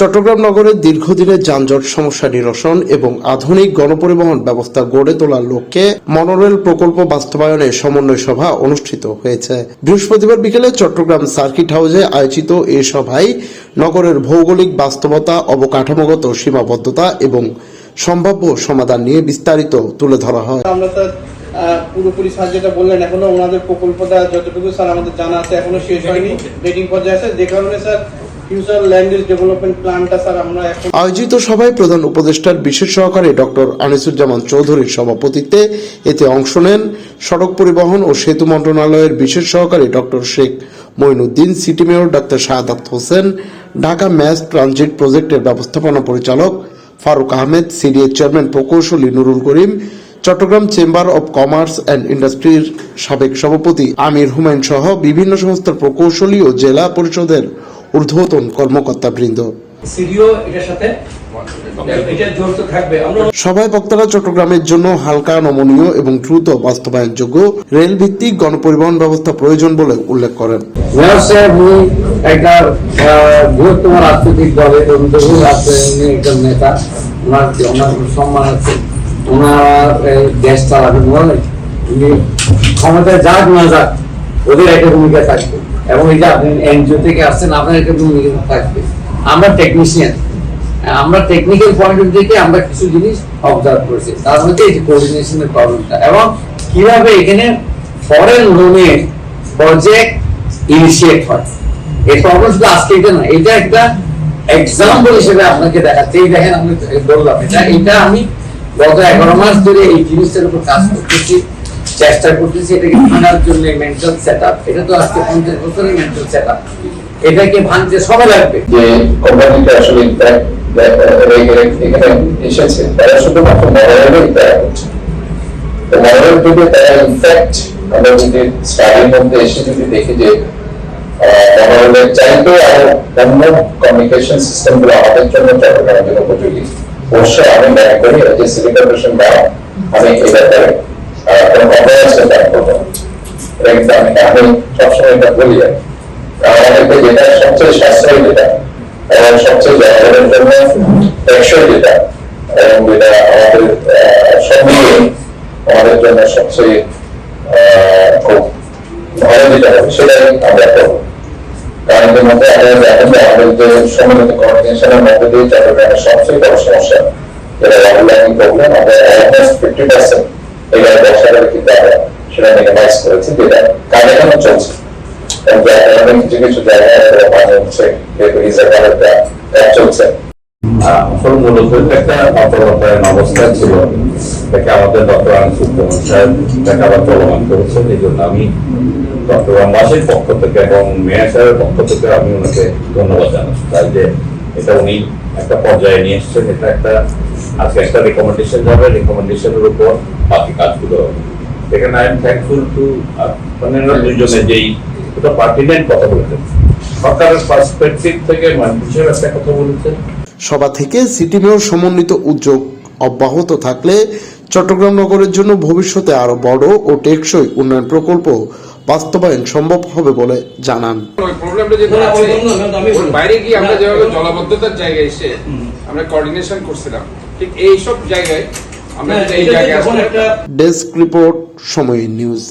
চট্টগ্রাম নগরের দীর্ঘদিনের যানজট সমস্যা নিরসন এবং আধুনিক গণপরিবহন ব্যবস্থা গড়ে তোলার লক্ষ্যে মনোরেল প্রকল্প বাস্তবায়নে সমন্বয় সভা অনুষ্ঠিত হয়েছে। বৃহস্পতিবার বিকেলে চট্টগ্রাম সার্কিট হাউসে আয়োজিত এ সভায় নগরের ভৌগোলিক বাস্তবতা অবকাঠামোগত সীমাবদ্ধতা এবং সম্ভাব্য সমাধান নিয়ে বিস্তারিত তুলে ধরা হয়। আমরা স্যার পুরোপুরি স্যার যেটা বললেন এখনও ওনাদের প্রকল্পটা যতটুকু স্যার আমাদের জানা আছে এখনও শেষ হয়নি। মিটিং পর্যায়ে আছে। যে কারণে স্যার আয়োজিত সভায় প্রধান উপদেষ্টার বিশেষ সহকারী ডক্টর আনিসুজ্জামান চৌধুরীর সভাপতিত্বে এতে অংশ নেন সড়ক পরিবহন ও সেতু মন্ত্রণালয়ের বিশেষ সহকারী doctor Sheikh Moinuddin, city mayor Shahadat Hossain, Dhaka mass transit প্রজেক্টের ব্যবস্থাপনা পরিচালক ফারুক আহমেদ, সিডিএ চেয়ারম্যান প্রকৌশলী Nurul Karim, Chattogram chamber of commerce and ইন্ডাস্ট্রির সাবেক সভাপতি আমির হুমায়ুন সহ বিভিন্ন সংস্থার প্রকৌশলী ও জেলা পরিষদের ঊর্ধ্বতন কর্মকর্তাবৃন্দ সিডিও এটার সাথে এটা জড়িত থাকবে। আমরা সভায় বক্তারা চট্টগ্রামের জন্য হালকা নমনীয় এবং দ্রুত বাস্তবায়নযোগ্য রেল ভিত্তিক গণপরিবহন ব্যবস্থা প্রয়োজন বলে উল্লেখ করেন। উনি একটা আহ, বৃহত্তম রাজনৈতিক দলের একজন নেতা। ওনার ওনার সম্মান আছে। ওনার দেশ চালাবেন ক্ষমতায় যাক না যাক ওদের একটা ভূমিকা থাকবে। এবং এই যে আপনি এনজিও থেকে আসছেন, আপনার একটা ভূমিকা থাকবে। আমরা টেকনিশিয়ান আমরা টেকনিক্যাল পয়েন্ট অফ থেকে আমরা কিছু জিনিস অবজার্ভ করেছি। তার মধ্যে এই কোঅর্ডিনেশনের প্রবলেমটা এবং কীভাবে এখানে ফরেন লোনে প্রজেক্ট ইনিশিয়েট হয়। এই প্রবলেম শুধু আজকে এটা না এটা একটা এক্সাম্পল হিসেবে আপনাকে দেখাচ্ছে। এই দেখেন আমি বললাম, এটা এটা আমি গত এগারো মাস ধরে এই জিনিসটার উপর কাজ করতেছি। চেষ্টা করতেছি এটাকে ভাঙার জন্য মেন্টাল সেট এটা তো আজকে পঞ্চাশ বছরের মেন্টাল সেট এটাকে ভাঙতে সময় লাগবে। যে কোম্পানিটা আসলে যদি অবশ্যই আমি মনে করি বা আমি এই ব্যাপারে আমি সবসময় এটা বলি আমাদেরকে যেটা সবচেয়ে সাশ্রয়ী যেটা এবং বড় সমস্যা যেটা পার্সেন্ট এটার ব্যবসাটা কিন্তু আমরা সেটা মিনিমাইজ করেছি, যেটা কাজ চলছে। কিছু কিছু হচ্ছে চলছে। আসল একটা অপরতায়ন অবস্থা ছিল, এটাকে আমাদের ডক্টর আনিসুদ্দৌলা সাহেব এটাকে আবার চলমান করেছেন জন্য আমি চট্টগ্রামবাসীর পক্ষ থেকে এবং মেয়র সাহেবের পক্ষ থেকে আমি ওনাকে ধন্যবাদ জানাচ্ছি। তাই যে এটা উনি একটা পর্যায়ে নিয়ে এসেছেন, এটা একটা আজকে একটা রেকমেন্ডেশন যাবে রেকমেন্ডেশনের উপর বাকি কাজগুলো। আই এম থ্যাঙ্কফুল টু দুইজনে যেই এটা পার্টিনেন্ট কথা বলেছেন। সরকারের পার্সপেক্টিভ থেকে মানুষের একটা কথা বলেছেন। সভা থেকে সিটি মেয়র সমন্বিত উদ্যোগ অব্যাহত থাকলে চট্টগ্রাম নগরের জন্য ভবিষ্যতে আরও বড় ও টেকসই উন্নয়ন প্রকল্প বাস্তবায়ন সম্ভব হবে বলে জানান। বাইরে গিয়ে আমরা যেভাবে জলাবদ্ধতার জায়গায় এসে আমরা কোঅর্ডিনেশন করছিলাম ঠিক এই সব জায়গায় আমরা এই যে জায়গায় ডেস্ক রিপোর্ট সময় নিউজ।